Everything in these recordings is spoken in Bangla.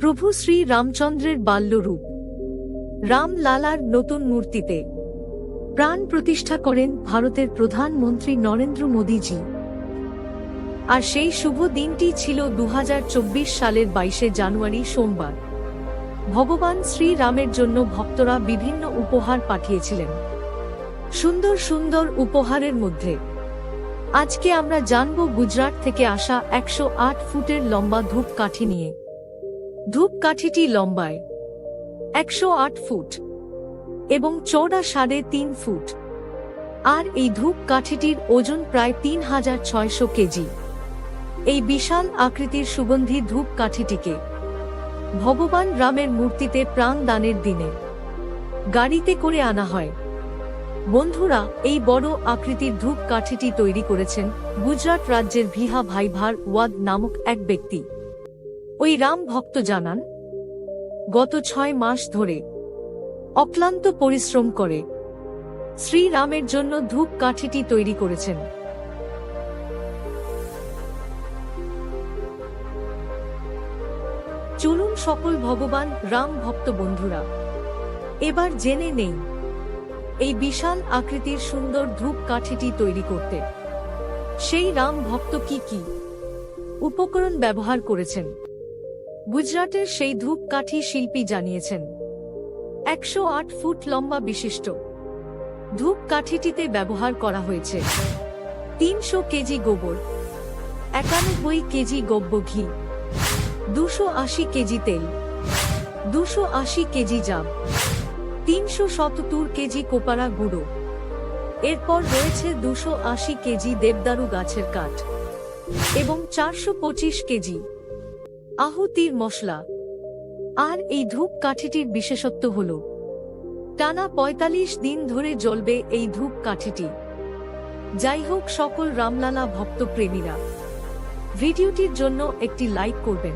প্রভু শ্রী রামচন্দ্রের বাল্যরূপ। রাম লালার নতুন মূর্তিতে প্রাণ প্রতিষ্ঠা করেন ভারতের প্রধানমন্ত্রী নরেন্দ্র মোদীজি। আর সেই শুভ দিনটি ছিল দু হাজার চব্বিশ সালের বাইশে জানুয়ারি সোমবার। ভগবান শ্রীরামের জন্য ভক্তরা বিভিন্ন উপহার পাঠিয়েছিলেন। সুন্দর সুন্দর উপহারের মধ্যে আজকে আমরা জানব গুজরাট থেকে আসা একশো আট ফুটের লম্বা ধূপকাঠি নিয়ে। ধূপকাঠিটি লম্বায় একশো আট ফুট এবং চৌড়া সাড়ে তিন ফুট। আর এই ধূপকাঠিটির ওজন প্রায় তিন হাজার ছয়শো কেজি। এই বিশাল আকৃতির সুগন্ধি ধূপকাঠিটিকে ভগবান রামের মূর্তিতে প্রাণ দানের দিনে গাড়িতে করে আনা হয়। বন্ধুরা, এই বড় আকৃতির ধূপ কাঠিটি তৈরি করেছেন গুজরাট রাজ্যের ভিহা ভাইভার ওয়াদ নামক এক ব্যক্তি। ওই রাম ভক্ত জানান, গত ছয় মাস ধরে অক্লান্ত পরিশ্রম করে শ্রীরামের জন্য ধূপ কাঠিটি তৈরি করেছেন। চলুন সকল ভগবান রাম ভক্ত বন্ধুরা, এবার জেনে নেই এই বিশাল আকৃতির সুন্দর ধূপ কাঠিটি তৈরি করতে। সেই রাম ভক্ত কি কি উপকরণ ব্যবহার করেছেন? গুজরাটের সেই ধূপ কাঠি শিল্পী জানিয়েছেন, একশো আট ফুট লম্বা বিশিষ্ট। ধূপ কাঠিটিতে ব্যবহার করা হয়েছে। তিনশো কেজি গোবর, একানব্বই কেজি গব্য ঘি, দুশো আশি কেজি তেল, দুশো আশি কেজি জাম, তিনশো সত্তর কেজি কোপারা গুঁড়ো। এরপর রয়েছে দুশো আশি কেজি দেবদারু গাছের কাঠ এবং চারশো পঁচিশ কেজি আহুতির মশলা। আর এই ধূপ কাঠিটির বিশেষত্ব হল, টানা ৪৫ দিন ধরে জ্বলবে এই ধূপ কাঠিটি। যাই হোক, সকল রামলালা ভক্ত প্রেমীরা ভিডিওটির জন্য একটি লাইক করবেন।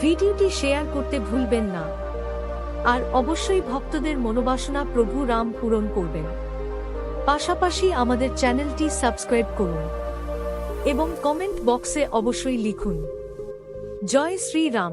ভিডিওটি শেয়ার করতে ভুলবেন না। আর অবশ্যই ভক্তদের মনোবাসনা প্রভু রাম পূরণ করবেন। পাশাপাশি আমাদের চ্যানেলটি সাবস্ক্রাইব করুন এবং কমেন্ট বক্সে অবশ্যই লিখুন। জয় শ্রী রাম